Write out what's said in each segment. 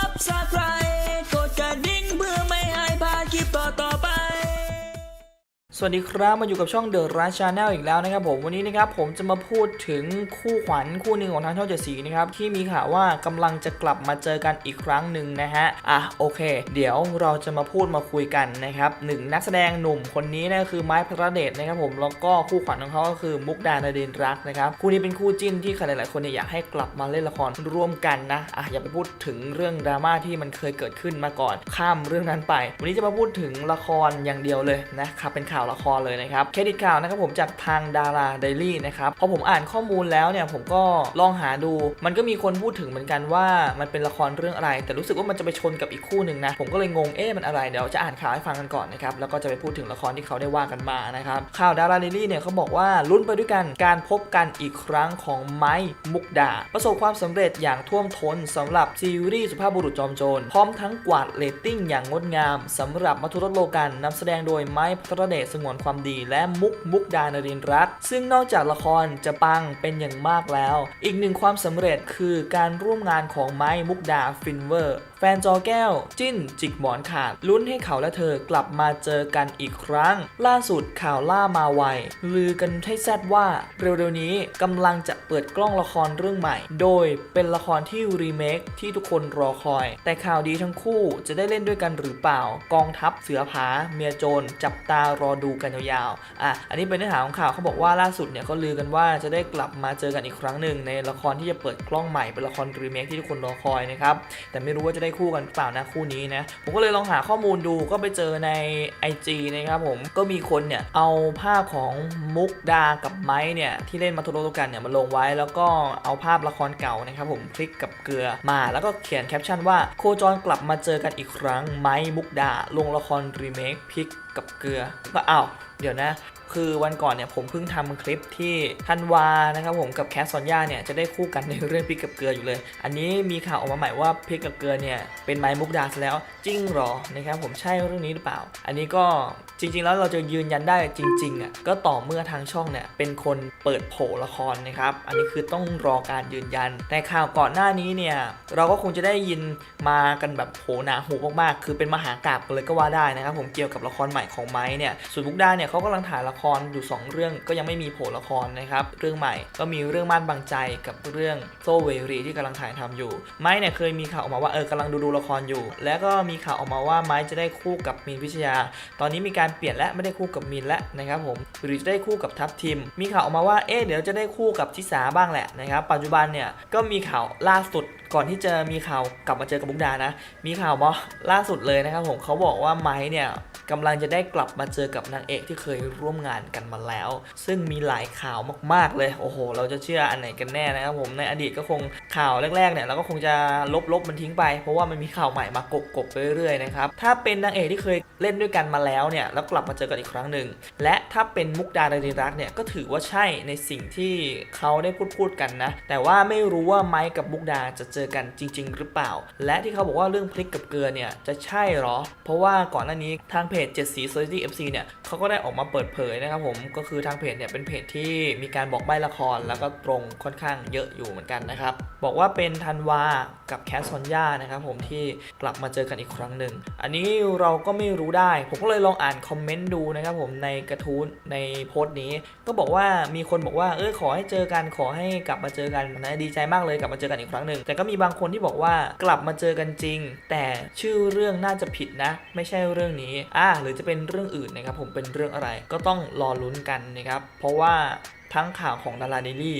บ สวัสดีครับมาอยู่กับช่อง The Rush Channel อีกแล้วนะครับผมวันนี้นะครับผมจะมาพูดถึงคู่ขวัญคู่หนึ่งของทางช่องเจ็ดสีนะครับที่มีข่าวว่ากำลังจะกลับมาเจอกันอีกครั้งหนึ่งนะฮะอะโอเค เดี๋ยวเราจะมาพูดมาคุยกันนะครับหนึ่งนักแสดงหนุ่มคนนี้นะคือไม้พระเดชนะครับผมแล้วก็คู่ขวัญของเขาก็คือมุกดานาเดนรักนะครับคู่นี้เป็นคู่จิ้นที่ใครหลายๆคนเนี่ยอยากให้กลับมาเล่นละครร่วมกันนะอะอย่าไปพูดถึงเรื่องดราม่าที่มันเคยเกิดขึ้นมาก่อนข้ามเรื่องนั้นไป วันนี้จะมาพูดถึงละครอย่างเดียวเลยนะครับเป็นข่าวละครเลยนะครับเครดิตข่าวนะครับผมจากทางดาราไดลี่นะครับพอผมอ่านข้อมูลแล้วเนี่ยผมก็ลองหาดู มันก็มีคนพูดถึงเหมือนกันว่ามันเป็นละครเรื่องอะไร แต่รู้สึกว่ามันจะไปชนกับอีกคู่หนึ่งนะผมก็เลยงงเอ๊ะมันอะไรเดี๋ยวจะอ่านข่าวให้ฟังกันก่อนนะครับแล้วก็จะไปพูดถึงละครที่เขาได้ว่ากันมานะครับข่าวดาราไดลี่เนี่ยเขาบอกว่าลุ้นไปด้วยกันการพบกันอีกครั้งของไม้มุกดา ประสบความสำเร็จอย่างท่วมท้นสำหรับซีรีส์สุภาพบุรุษจอมโจรพร้อมทั้งกวาดเรตติ้งอย่างงดงามสำหรับมัทุรสโลกันนำแสดงโดยไม้พรเดชสงวนความดีและมุกมุกดานรินรัตซึ่งนอกจากละครจะปังเป็นอย่างมากแล้ว อีกหนึ่งความสำเร็จคือการร่วมงานของไม้มุกดาฟินเวอร์แฟนจอแก้ว จิ้น จิกหมอนขาดลุ้นให้เขาและเธอกลับมาเจอกันอีกครั้ง ล่าสุดข่าวล่ามาไว ลือกันให้แซดว่า เร็วๆนี้กำลังจะเปิดกล้องละครเรื่องใหม่ โดยเป็นละครที่รีเมคที่ทุกคนรอคอย แต่ข่าวดีทั้งคู่จะได้เล่นด้วยกันหรือเปล่า กองทัพเสือผาเมียโจรจับตารอดูกันยาวๆ อะ อันนี้เป็นเนื้อหาของข่าวเขาบอกว่าล่าสุดเนี่ยเขาลือกันว่าจะได้กลับมาเจอกันอีกครั้งหนึ่งในละครที่จะเปิดกล้องใหม่เป็นละครรีเมคที่ทุกคนรอคอยนะครับ แต่ไม่รู้ว่าจะได้คู่กันหรือเปล่านะคู่นี้นะ ผมก็เลยลองหาข้อมูลดูก็ไปเจอใน IG นะครับผม ก็มีคนเนี่ยเอาภาพของมุกดากับไม้เนี่ยที่เล่นมาทุโรโตกันเนี่ยมาลงไว้แล้วก็เอาภาพละครเก่านะครับผมคลิกกับเกลือมาแล้วก็เขียนแคปชั่นว่าโคจรกลับมาเจอกันอีกครั้งไม้มุกดาลงละครรีเมคพลิกกับเกลือก็อ้าว เดี๋ยวนะ คือวันก่อนเนี่ยผมเพิ่งทำคลิปที่ธันวานะครับผมกับแคสซอนย่าเนี่ยจะได้คู่กันในเรื่องพริกกับเกลืออยู่เลย อันนี้มีข่าวออกมาใหม่ว่าพริกกับเกลือเนี่ยเป็นไม้มุกดาซะแล้วจริงหรอนะครับผมใช่เรื่องนี้หรือเปล่า อันนี้ก็จริง ๆ แล้วเราจะยืนยันได้จริงๆอะก็ต่อเมื่อทางช่องเนี่ยเป็นคนเปิดโผละครนะครับอันนี้คือต้องรอการยืนยันแต่ข่าวก่อนหน้านี้เนี่ยเราก็คงจะได้ยินมากันแบบโหหนาหูมากๆ คือเป็นมหากราบเลยก็ว่าได้นะครับผมเกี่ยวกับละครใหม่ของไม้เนี่ยส่วนมุกดาเนี่ยเขากำลังถ่ายละครอยู่ 2 เรื่องก็ยังไม่มีโผล่ละครนะครับ เรื่องใหม่ก็มีเรื่องม่านบางใจกับเรื่องโซเวรีที่กำลังถ่ายทำอยู่ ไม้เนี่ยเคยมีข่าวออกมาว่าเออกำลังดูดูละครอยู่ แล้วก็มีข่าวออกมาว่าไม้จะได้คู่กับมีนพิชยา ตอนนี้มีการเปลี่ยนและไม่ได้คู่กับมีนแล้วนะครับผมหรือจะได้คู่กับทัพทีมมีข่าวออกมาว่าเอ๊ะเดี๋ยวจะได้คู่กับทิสาบ้างแหละนะครับปัจจุบันเนี่ยก็มีข่าวล่าสุดก่อนที่จะมีข่าวกลับมาเจอกับมุกดานะ มีข่าวมาล่าสุดเลยนะครับผมเขาบอกว่าไม้เนี่ย กำลังจะได้กลับมาเจอกับนางเอกที่เคยร่วมงานกันมาแล้ว ซึ่งมีหลายข่าวมาก ๆ เลย โอ้โห เราจะเชื่ออันไหนกันแน่นะครับผม ในอดีตก็คงข่าวแรก ๆ เนี่ยเราก็คงจะลบๆมันทิ้งไป เพราะว่ามันมีข่าวใหม่มากบๆไปเรื่อยๆนะครับ ถ้าเป็นนางเอกที่เคยเล่นด้วยกันมาแล้วเนี่ย แล้วกลับมาเจอกันอีกครั้งหนึ่ง และถ้าเป็นมุกดาดาริรักเนี่ย ก็ถือว่าใช่ในสิ่งที่เขาได้พูดพูดกันนะ แต่ว่าไม่รู้ว่าไม้กับมุกดาจะเจอกันจริง ๆ หรือเปล่า และที่เขาบอกว่าเรื่องพลิกกับเกลือเนี่ย จะใช่หรอ เพราะว่าก่อนหน้านี้ทางเพจจ็ดสี Society FC เนี่ยเขาก็ได้ออกมาเปิดเผยนะครับผมก็คือทางเพจเนี่ยเป็นเพจที่มีการบอกใบ้ละคร แล้วก็ตรงค่อนข้างเยอะอยู่เหมือนกันนะครับบอกว่าเป็นธันวากับแคสซอนย่านะครับผมที่กลับมาเจอกันอีกครั้งหนึ่งอันนี้เราก็ไม่รู้ได้ ผมก็เลยลองอ่านคอมเมนต์ดูนะครับผมในกระทู้ในโพสต์นี้ ก็บอกว่ามีคนบอกว่าเออขอให้เจอกันขอให้กลับมาเจอกันนะดีใจมากเลยกลับมาเจอกันอีกครั้งหนึ่งแต่ก็มีบางคนที่บอกว่ากลับมาเจอกันจริง แต่ชื่อเรื่องน่าจะผิดนะ ไม่ใช่เรื่องนี้อ่าหรือจะเป็นเรื่องอื่นนะครับผมเป็นเรื่องอะไรก็ต้องรอลุ้นกันนะครับเพราะว่าทั้งข่าวของดาราเดลี่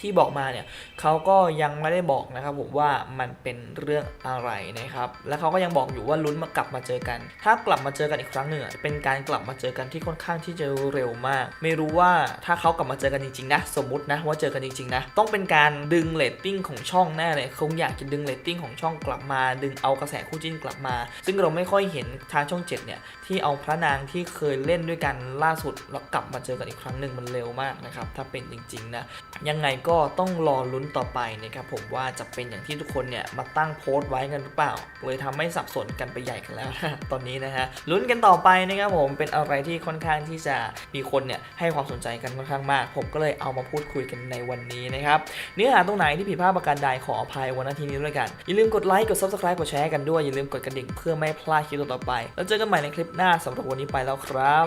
ที่บอกมาเนี่ยเขาก็ยังไม่ได้บอกนะครับผมว่ามันเป็นเรื่องอะไรนะครับและเขาก็ยังบอกอยู่ว่าลุ้นมากลับมาเจอกัน ถ้ากลับมาเจอกันอีกครั้งหนึ่งจะเป็นการกลับมาเจอกันที่ค่อนข้างที่จะเร็วมาก ไม่รู้ว่าถ้าเขากลับมาเจอกันจริงๆนะสมมตินะว่าเจอกันจริงๆนะต้องเป็นการดึงเรตติ้งของช่องแน่เลยคงอยากจะดึงเรตติ้งของช่องกลับมา ดึงเอากระแสคู่จิ้นกลับมา ซึ่งเราไม่ค่อยเห็นทางช่อง7เนี่ยที่เอาพระนางที่เคยเล่นด้วยกันล่าสุดแล้วกลับมาเจอกันอีกครั้งหนึ่งมันเร็วมากนะครับถ้าเป็นจริงๆนะยังไงก็ต้องรอลุ้นต่อไปนะครับผมว่าจะเป็นอย่างที่ทุกคนเนี่ยมาตั้งโพสต์ไว้กันหรือเปล่า เลยทำให้สับสนกันไปใหญ่กันแล้วนะตอนนี้นะฮะลุ้นกันต่อไปนะครับผมเป็นอะไรที่ค่อนข้างที่จะมีคนเนี่ยให้ความสนใจกันค่อนข้างมาก ผมก็เลยเอามาพูดคุยกันในวันนี้นะครับเนื้อหาตรงไหนที่ผิดพลาดประการใดขออภัยวันนาทีนี้ด้วยกันอย่าลืมกดไลค์กด subscribe กดแชร์กันด้วยอย่าลืมกดกระดิ่งเพื่อไม่พลาดคลิปต่อไป แล้วเจอกันใหม่ในคลิปหน้าสำหรับวันนี้ไปแล้วครับ